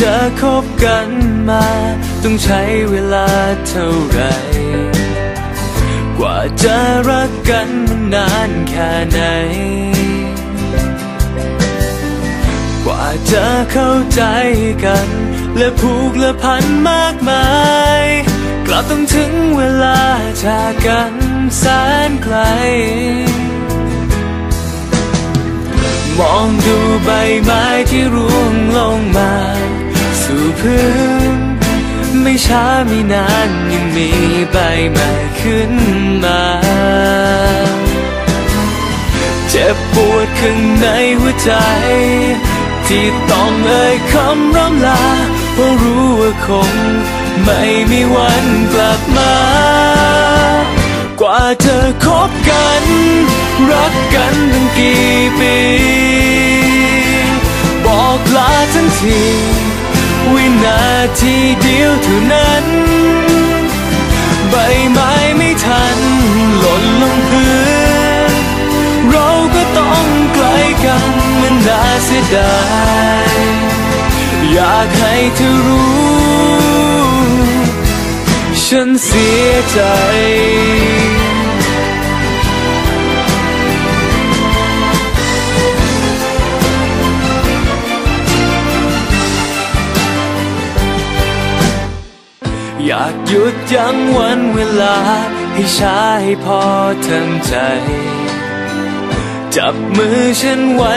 จะคบกันมา ต้องใช้เวลาเท่าไหรกว่าจะรักกันมันนานแค่ไหน กว่าจะเข้าใจกัน และผูกและพันมากมาย กลับต้องถึงเวลาจากกันแสนไกล มองดูใบไม้ที่ร่วงลงมา สู่พื้น ไม่ช้าไม่นานยังมีใบใหม่ขึ้นมา เจ็บปวดข้างในหัวใจ ที่ต้องเอ่ยคำร่ำลา เพราะรู้ว่าคง ไม่มีวันกลับมา กว่าจะคบกัน รักกันตั้งกี่ปี ที วินาทีเดียวเท่านั้น ใบไม้ไม่ทัน หล่นลงพื้น เราก็ต้องไกลกันมันน่าเสียดาย อยากให้เธอรู้ ฉันเสียใจ อยากหยุดยั้งวันเวลา ให้ช้าให้พอทั้งใจ จับมือฉันไว้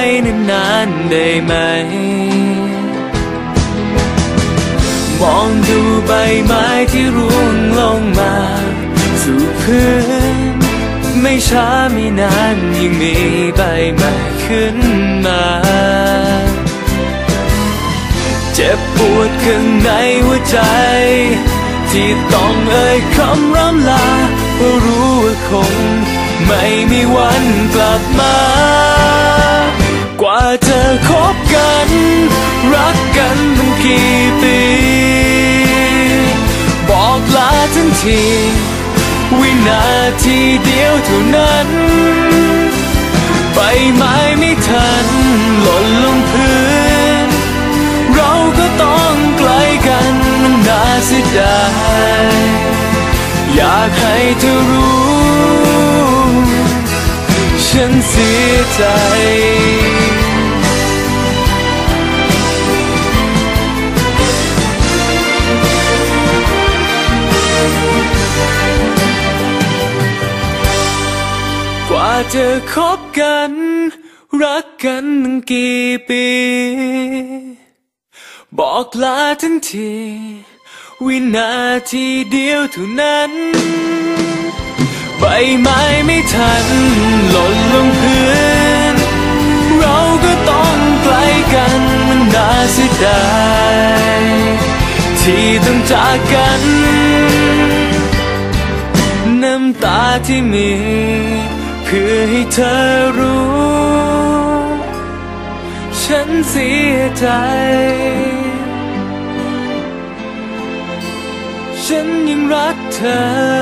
นานๆได้ไหม มองดูใบไม้ที่ร่วงลงมา สู่พื้น ไม่ช้าไม่นานยังมีใบใหม่ขึ้นมาเจ็บปวดข้างในหัวใจ ที่ต้องเอ่ยคำร่ำลาเพราะรู้ว่าคง ไม่มีวันกลับมา กว่าจะคบกัน รักกันตั้งกี่ปี บอกลาทั้งที วินาทีเดียวเท่านั้นใบไม้ไม่าเสียดายอยากให้เธอรู้ ฉันเสียใจกว่าจะคบกัน รักกันตั้งกี่ปี บอกลาทั้งที วินาทีเดียวเท่านั้น ใบไม้ไม่ทัน หล่นลงพื้น เราก็ต้องไกลกันมันน่าเสียดายที่ต้องจากกัน น้ำตาที่มี เพื่อให้เธอรู้ ฉันเสียใจ ฉันยังรักเธอ